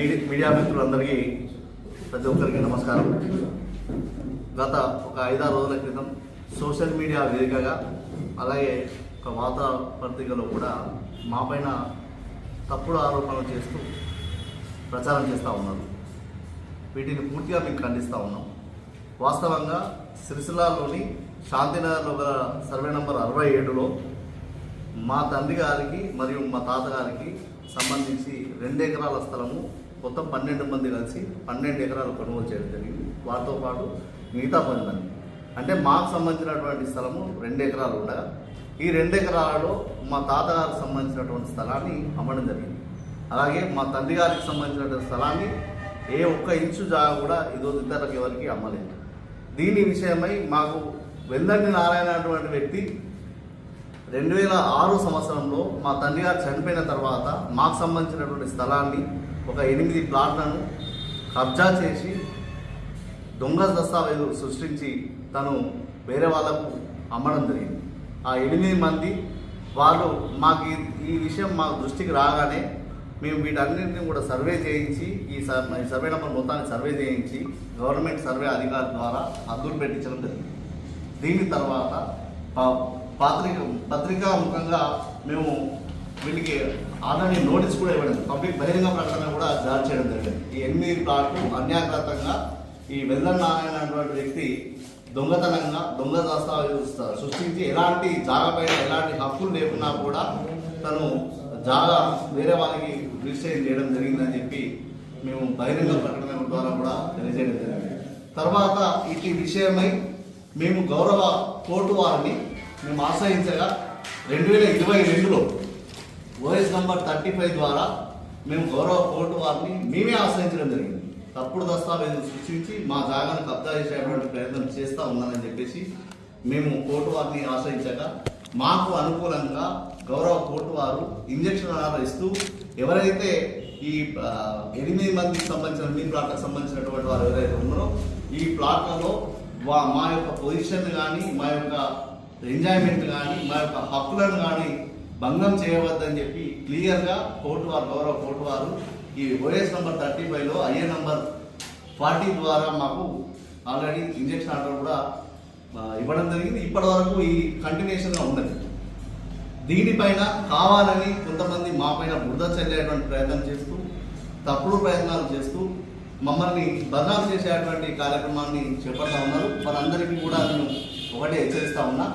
Media మిత్రులందరికీ ప్రతి ఒక్కరికి నమస్కారం. గత ఒక ఐదారు రోజుల క్రితం సోషల్ మీడియా వేదికగా అలాగే ఒక వార్తా పత్రికలో కూడా మా పైన తప్పుడు ఆరోపణలు చేస్తూ ప్రచారం చేస్తూ ఉన్నారు. వీటిని పూర్తిగా మేము ఖండిస్తూ ఉన్నాం. వాస్తవంగా సిరిసిల్లాలోని శాంతినగర్లో గల సర్వే నంబర్ అరవై ఏడులో మా తండ్రి గారికి మరియు మా తాతగారికి సంబంధించి రెండు ఎకరాల స్థలము మొత్తం పన్నెండు మంది కలిసి పన్నెండు ఎకరాలు కొనుగోలు చేయడం జరిగింది. వాటితో పాటు మిగతా పది మంది అంటే మాకు సంబంధించినటువంటి స్థలము రెండు ఎకరాలు ఉండగా ఈ రెండు ఎకరాలలో మా తాతగారికి సంబంధించినటువంటి స్థలాన్ని అమ్మడం జరిగింది. అలాగే మా తండ్రి గారికి సంబంధించినటువంటి స్థలాన్ని ఏ ఒక్క ఇంచు జాగా కూడా ఇదో ఇతరులకు ఎవరికి అమ్మలేదు. దీని విషయమై మాకు వెల్లండి నారాయణ అటువంటి వ్యక్తి రెండు వేల ఆరు సంవత్సరంలో మా తండ్రి గారు చనిపోయిన తర్వాత మాకు సంబంధించినటువంటి స్థలాన్ని ఒక ఎనిమిది ప్లాట్లను కబ్జా చేసి దొంగ దస్తావేజు సృష్టించి తను వేరే వాళ్ళకు అమ్మడం జరిగింది. ఆ ఎనిమిది మంది వాళ్ళు మాకు ఈ- ఈ విషయం మా దృష్టికి రాగానే మేము వీటన్నింటినీ కూడా సర్వే చేయించి ఈ సర్వే నెంబర్ మొత్తాన్ని సర్వే చేయించి గవర్నమెంట్ సర్వే అధికారి ద్వారా హద్దులు పెట్టించడం జరిగింది. దీని తర్వాత పాత్రిక పత్రికా ముఖంగా మేము వీటికి ఆల్రెడీ నోటీస్ కూడా ఇవ్వడం పబ్లిక్ బహిరంగ ప్రకటన కూడా జారీ చేయడం జరిగింది. ఈ ఎనిమిది ప్లాట్లు అన్యాకృతంగా ఈ వెల్లన్ నారాయణ అనేటువంటి వ్యక్తి దొంగతనంగా దొంగ దస్తావేజు సృష్టించి ఎలాంటి జాగపైన ఎలాంటి హక్కులు లేకున్నా కూడా తను జాగా వేరే వాళ్ళకి రిజిస్ట్రేషన్ చేయడం జరిగిందని చెప్పి మేము బహిరంగ ప్రకటన ద్వారా కూడా తెలియజేయడం జరిగింది. తర్వాత ఇటు విషయమై మేము గౌరవ కోర్టు వారిని మేము ఆశ్రయించగా రెండు వేల ఇరవై రెండులో ఓఎస్ నంబర్ థర్టీ ఫైవ్ ద్వారా మేము గౌరవ కోర్టు వారిని మేమే ఆశ్రయించడం జరిగింది. తప్పుడు దస్తావేజులు సృష్టించి మా జాగాను కబ్జా చేసేటువంటి ప్రయత్నం చేస్తూ ఉన్నానని చెప్పేసి మేము కోర్టు వారిని ఆశ్రయించాక మాకు అనుకూలంగా గౌరవ కోర్టు వారు ఇంజక్షన్ ఆర్డర్ ఇస్తూ ఎవరైతే ఈ ఎనిమిది మందికి సంబంధించిన మీ ప్లాట్లకు సంబంధించినటువంటి వారు ఎవరైతే ఉన్నారో ఈ ప్లాట్లలో మా యొక్క పొజిషన్ కానీ మా యొక్క ఎంజాయ్మెంట్ కానీ మా యొక్క హక్కులను కానీ భంగం చేయవద్దని చెప్పి క్లియర్గా కోర్టు వారు గౌరవ కోర్టు వారు ఈ ఓఎస్ నెంబర్ థర్టీ ఫైవ్లో ఐఏ నెంబర్ ఫార్టీ ద్వారా మాకు ఆల్రెడీ ఇంజక్షన్ ఆర్డర్ కూడా ఇవ్వడం జరిగింది. ఇప్పటి వరకు ఈ కంటిన్యూషన్గా ఉన్నది. దీనిపైన కావాలని కొంతమంది మాపైన బురద చల్లేటువంటి ప్రయత్నం చేస్తూ తప్పుడు ప్రయత్నాలు చేస్తూ మమ్మల్ని బదనాలు చేసేటువంటి కార్యక్రమాన్ని చేపడతా ఉన్నారు. వారందరికీ కూడా నేను ఒకటే హెచ్చరిస్తా ఉన్నా.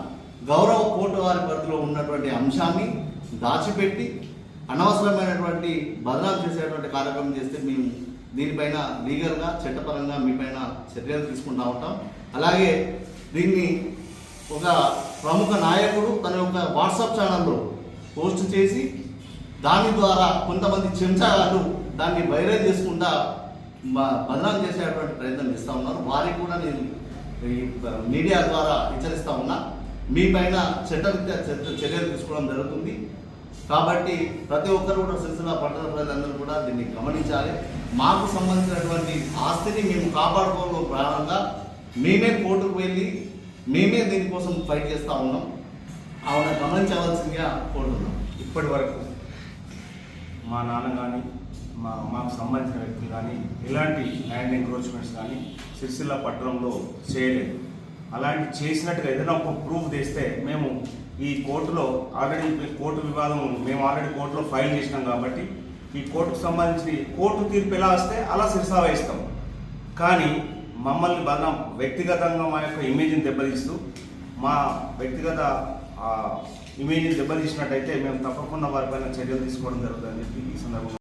గౌరవ కోర్టు వారి పరిధిలో ఉన్నటువంటి అంశాన్ని దాచిపెట్టి అనవసరమైనటువంటి బదనాలు చేసేటువంటి కార్యక్రమం చేస్తే మేము దీనిపైన లీగల్గా చట్టపరంగా మీపైన చర్యలు తీసుకుంటా ఉంటాం. అలాగే దీన్ని ఒక ప్రముఖ నాయకుడు తన యొక్క వాట్సాప్ ఛానల్లో పోస్ట్ చేసి దాని ద్వారా కొంతమంది చెంచాలు దాన్ని వైరల్ చేసుకుంటా బదనాలు చేసేటువంటి ప్రయత్నం చేస్తూ ఉన్నారు. వారికి కూడా నేను ఈ మీడియా ద్వారా హెచ్చరిస్తూ ఉన్నా. మీ పైన చట్టరీత్యా చర్యలు తీసుకోవడం జరుగుతుంది. కాబట్టి ప్రతి ఒక్కరు కూడా సిరిసిల్ల పట్టణ ప్రజలందరూ కూడా దీన్ని గమనించాలి. మాకు సంబంధించినటువంటి ఆస్తిని మేము కాపాడుకోవడం ప్రారంభంగా మేమే కోర్టుకు వెళ్ళి మేమే దీనికోసం ఫైట్ చేస్తూ ఉన్నాం. ఆవిడ గమనించవలసిందిగా కోరుతున్నాం. ఇప్పటి వరకు మా నాన్న కానీ మా మాకు సంబంధించిన వ్యక్తులు కానీ ఎలాంటి ల్యాండ్ ఎంక్రోచ్మెంట్స్ కానీ సిరిసిల్ల పట్టణంలో చేయలేదు. అలాంటి చేసినట్టుగా ఏదైనా ఒక ప్రూఫ్ తెస్తే మేము ఈ కోర్టులో ఆల్రెడీ కోర్టు వివాదం మేము ఆల్రెడీ కోర్టులో ఫైల్ చేసినాం కాబట్టి ఈ కోర్టుకు సంబంధించి కోర్టు తీర్పు ఎలా వస్తే అలా శిరసా వహిస్తాం కానీ మమ్మల్ని బలం వ్యక్తిగతంగా మా యొక్క ఇమేజ్ని దెబ్బతీస్తూ మా వ్యక్తిగత ఇమేజ్ని దెబ్బతీసినట్టయితే మేము తప్పకుండా వారిపైన చర్యలు తీసుకోవడం జరుగుతుందని చెప్పి ఈ సందర్భంగా